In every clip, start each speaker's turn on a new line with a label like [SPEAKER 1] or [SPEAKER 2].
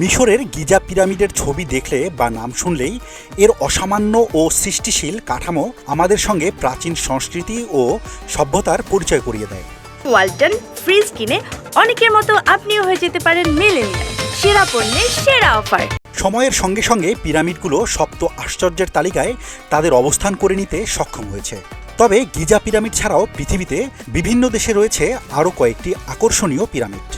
[SPEAKER 1] মিশরের গিজা পিরামিডের ছবি দেখলে বা নাম শুনলেই এর অসামান্য ও সৃষ্টিশীল কাঠামো আমাদের সঙ্গে প্রাচীন সংস্কৃতি ও সভ্যতার পরিচয় করিয়ে দেয়।
[SPEAKER 2] ওয়ালটন ফ্রিজ কিনে অনেকের মতো আপনিও হয়ে যেতে পারেন মেলেনিয়া সেরা পণ্যের সেরা অফার।
[SPEAKER 1] সময়ের সঙ্গে সঙ্গে পিরামিডগুলো সপ্ত আশ্চর্যের তালিকায় তাদের অবস্থান করে নিতে সক্ষম হয়েছে। তবে গিজা পিরামিড ছাড়াও পৃথিবীতে বিভিন্ন দেশে রয়েছে আরও কয়েকটি আকর্ষণীয় পিরামিড।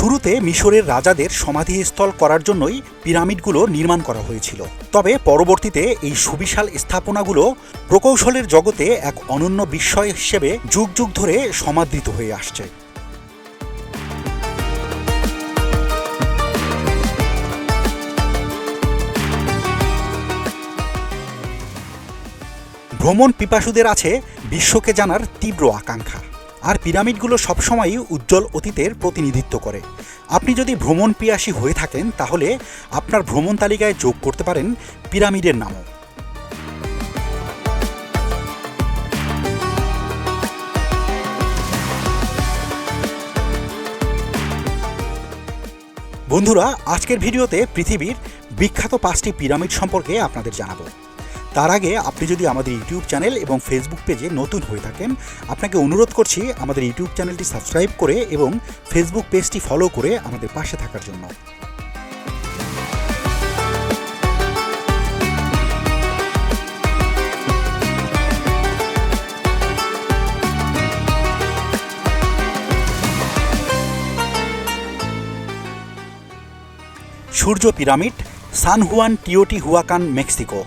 [SPEAKER 1] শুরুতে মিশরের রাজাদের সমাধিস্থল করার জন্যই পিরামিডগুলো নির্মাণ করা হয়েছিল। তবে পরবর্তীতে এই সুবিশাল স্থাপনাগুলো প্রকৌশলের জগতে এক অনন্য বিস্ময় হিসেবে যুগ যুগ ধরে সমাদৃত হয়ে আসছে। ভ্রমণ পিপাসুদের আছে বিশ্বকে জানার তীব্র আকাঙ্ক্ষা। আর পিরামিডগুলো সবসময়ই উজ্জ্বল অতীতের প্রতিনিধিত্ব করে। আপনি যদি ভ্রমণ পিয়াসী হয়ে থাকেন, তাহলে আপনার ভ্রমণ তালিকায় যোগ করতে পারেন পিরামিডের নামও। বন্ধুরা, আজকের ভিডিওতে পৃথিবীর বিখ্যাত পাঁচটি পিরামিড সম্পর্কে আপনাদের জানাব। তার আগে আপনি যদি আমাদের ইউটিউব চ্যানেল এবং ফেসবুক পেজে নতুন হয়ে থাকেন, আপনাকে অনুরোধ করছি আমাদের ইউটিউব চ্যানেলটি সাবস্ক্রাইব করে এবং ফেসবুক পেজটি ফলো করে আমাদের পাশে থাকার জন্য। সূর্য pyramid San Juan Teotihuacan, Mexico.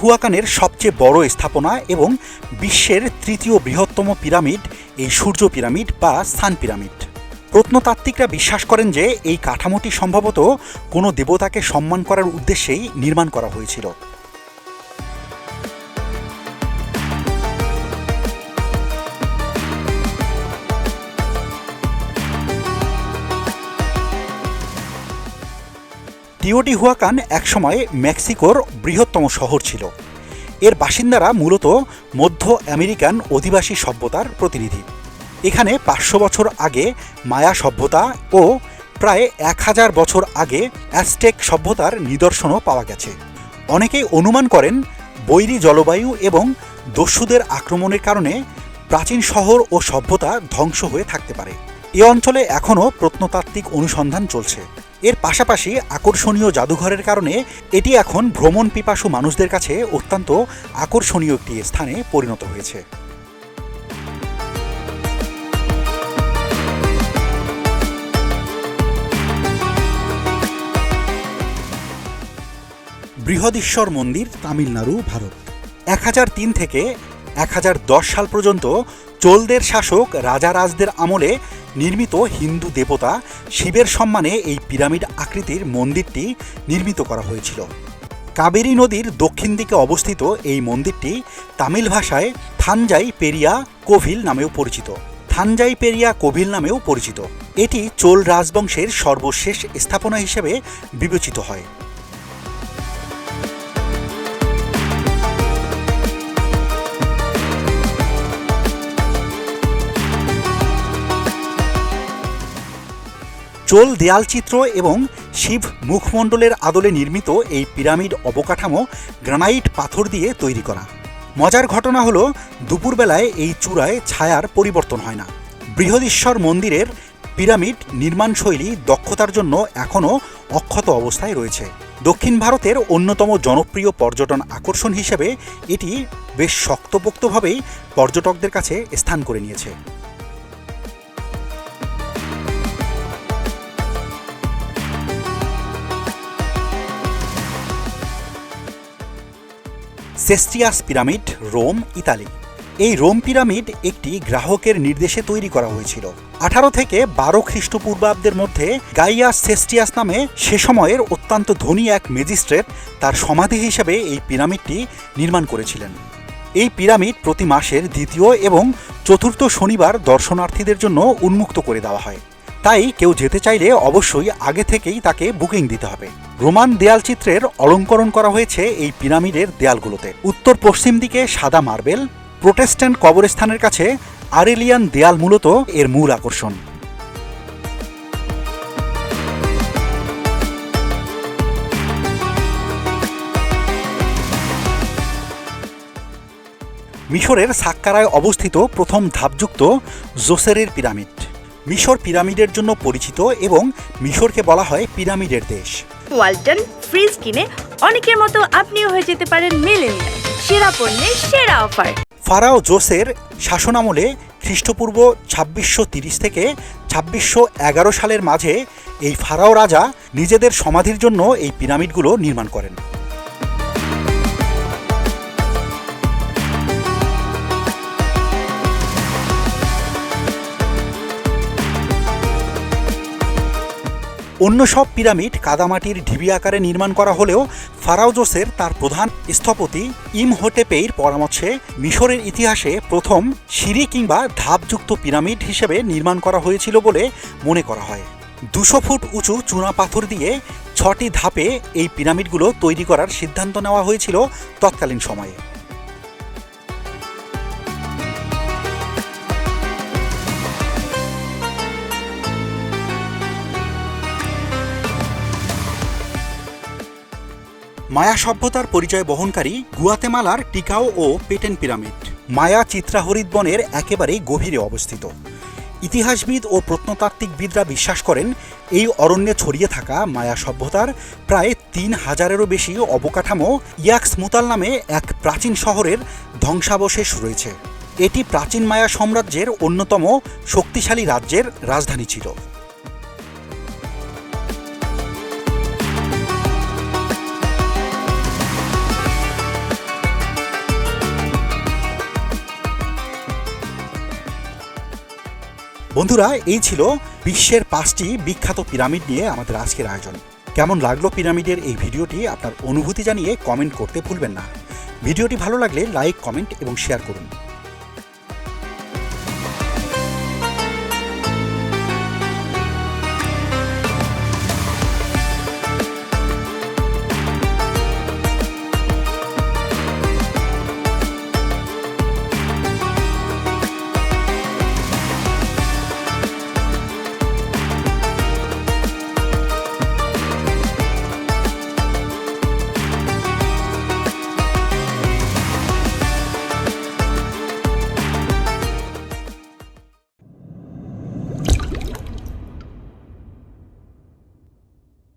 [SPEAKER 1] হুয়াকানের সবচেয়ে বড় স্থাপনা এবং বিশ্বের তৃতীয় বৃহত্তম পিরামিড, এই সূর্য পিরামিড বা সান পিরামিড। প্রত্নতাত্ত্বিকরা বিশ্বাস করেন যে এই কাঠামোটি সম্ভবত কোনো দেবতাকে সম্মান করার উদ্দেশ্যেই নির্মাণ করা হয়েছিল। টিওটিহুয়াকান একসময় মেক্সিকোর বৃহত্তম শহর ছিল। এর বাসিন্দারা মূলত মধ্য আমেরিকান অধিবাসী সভ্যতার প্রতিনিধি। এখানে পাঁচশো বছর আগে মায়া সভ্যতা ও প্রায় এক হাজার বছর আগে অ্যাস্টেক সভ্যতার নিদর্শনও পাওয়া গেছে। অনেকেই অনুমান করেন, বৈরী জলবায়ু এবং দস্যুদের আক্রমণের কারণে প্রাচীন শহর ও সভ্যতা ধ্বংস হয়ে থাকতে পারে। এ অঞ্চলে এখনও প্রত্নতাত্ত্বিক অনুসন্ধান চলছে। এর পাশাপাশি আকর্ষণীয় জাদুঘরের কারণে এটি এখন ভ্রমণ পিপাসু মানুষদের কাছে অত্যন্ত আকর্ষণীয় একটি স্থানে পরিণত হয়েছে। বৃহদীশ্বর মন্দির, তামিলনাড়ু, ভারত। এক হাজার তিন থেকে এক হাজার দশ সাল পর্যন্ত চোলদের শাসক রাজারাজদের আমলে নির্মিত হিন্দু দেবতা শিবের সম্মানে এই পিরামিড আকৃতির মন্দিরটি নির্মিত করা হয়েছিল। কাবেরী নদীর দক্ষিণ দিকে অবস্থিত এই মন্দিরটি তামিল ভাষায় থানজাই পেরিয়া কোভিল নামেও পরিচিত। থানজাই পেরিয়া কোভিল নামেও পরিচিত। এটি চোল রাজবংশের সর্বশেষ স্থাপনা হিসেবে বিবেচিত হয়। চোল দেয়ালচিত্র এবং শিব মুখমণ্ডলের আদলে নির্মিত এই পিরামিড অবকাঠামো গ্রানাইট পাথর দিয়ে তৈরি করা। মজার ঘটনা হলো, দুপুরবেলায় এই চূড়ায় ছায়ার পরিবর্তন হয় না। বৃহদীশ্বর মন্দিরের পিরামিড নির্মাণ শৈলী দক্ষতার জন্য এখনও অক্ষত অবস্থায় রয়েছে। দক্ষিণ ভারতের অন্যতম জনপ্রিয় পর্যটন আকর্ষণ হিসেবে এটি বেশ শক্তপোক্তভাবেই পর্যটকদের কাছে স্থান করে নিয়েছে। সেস্টিয়াস পিরামিড রোম ইতালি এই রোম পিরামিড একটি গ্রাহকের নির্দেশে তৈরি করা হয়েছিল। আঠারো থেকে বারো খ্রিস্টপূর্বাব্দের মধ্যে গাইয়া সেস্টিয়াস নামে সে সময়ের অত্যন্ত ধনী এক ম্যাজিস্ট্রেট তার সমাধি হিসেবে এই পিরামিডটি নির্মাণ করেছিলেন। এই পিরামিড প্রতি মাসের দ্বিতীয় এবং চতুর্থ শনিবার দর্শনার্থীদের জন্য উন্মুক্ত করে দেওয়া হয়। তাই কেউ যেতে চাইলে অবশ্যই আগে থেকেই তাকে বুকিং দিতে হবে। রোমান দেয়াল চিত্রের অলঙ্করণ করা হয়েছে এই পিরামিডের দেয়ালগুলোতে। উত্তর পশ্চিম দিকে সাদা মার্বেল, প্রোটেস্ট্যান্ট কবরস্থানের কাছে আরেলিয়ান দেয়াল মূলত এর মূল আকর্ষণ। মিশরের সাক্কারায় অবস্থিত প্রথম ধাপযুক্ত জোসেরের পিরামিড। মিশর পিরামিডের জন্য পরিচিত এবং মিশরকে বলা হয় পিরামিডের দেশ।
[SPEAKER 2] ওয়ালটন ফ্রিজ কিনে অনেকের মতো আপনিও হয়ে যেতে পারেন মিলেনিয়াল। সেরা পণ্যের সেরা অফার।
[SPEAKER 1] ফারাও জোসের শাসনামলে খ্রিস্টপূর্ব ছাব্বিশশো তিরিশ থেকে ছাব্বিশশো এগারো সালের মাঝে এই ফারাও রাজা নিজেদের সমাধির জন্য এই পিরামিডগুলো নির্মাণ করেন। অন্য সব পিরামিড কাদামাটির ঢিবি আকারে নির্মাণ করা হলেও ফারাওজোসের তার প্রধান স্থপতি ইমহোটেপেইর পরামর্শে মিশরের ইতিহাসে প্রথম সিঁড়ি কিংবা ধাপযুক্ত পিরামিড হিসেবে নির্মাণ করা হয়েছিল বলে মনে করা হয়। দুশো ফুট উঁচু চুনা পাথর দিয়ে ছটি ধাপে এই পিরামিডগুলো তৈরি করার সিদ্ধান্ত নেওয়া হয়েছিল তৎকালীন সময়ে। মায়া সভ্যতার পরিচয় বহনকারী গুয়াতেমালার টিকাও ও পেটেন পিরামিড। মায়া চিত্রাহরিত বনের একেবারেই গভীরে অবস্থিত। ইতিহাসবিদ ও প্রত্নতাত্ত্বিকবিদরা বিশ্বাস করেন, এই অরণ্যে ছড়িয়ে থাকা মায়া সভ্যতার প্রায় তিন হাজারেরও বেশি অবকাঠামো ইয়াক্স মুতাল নামে এক প্রাচীন শহরের ধ্বংসাবশেষ রয়েছে। এটি প্রাচীন মায়া সাম্রাজ্যের অন্যতম শক্তিশালী রাজ্যের রাজধানী ছিল। বন্ধুরা, এই ছিল বিশ্বের পাঁচটি বিখ্যাত পিরামিড নিয়ে আমাদের আজকের আয়োজন। কেমন লাগল পিরামিডের এই ভিডিওটি আপনার অনুভূতি জানিয়ে কমেন্ট করতে ভুলবেন না। ভিডিওটি ভালো লাগলে লাইক, কমেন্ট এবং শেয়ার করুন।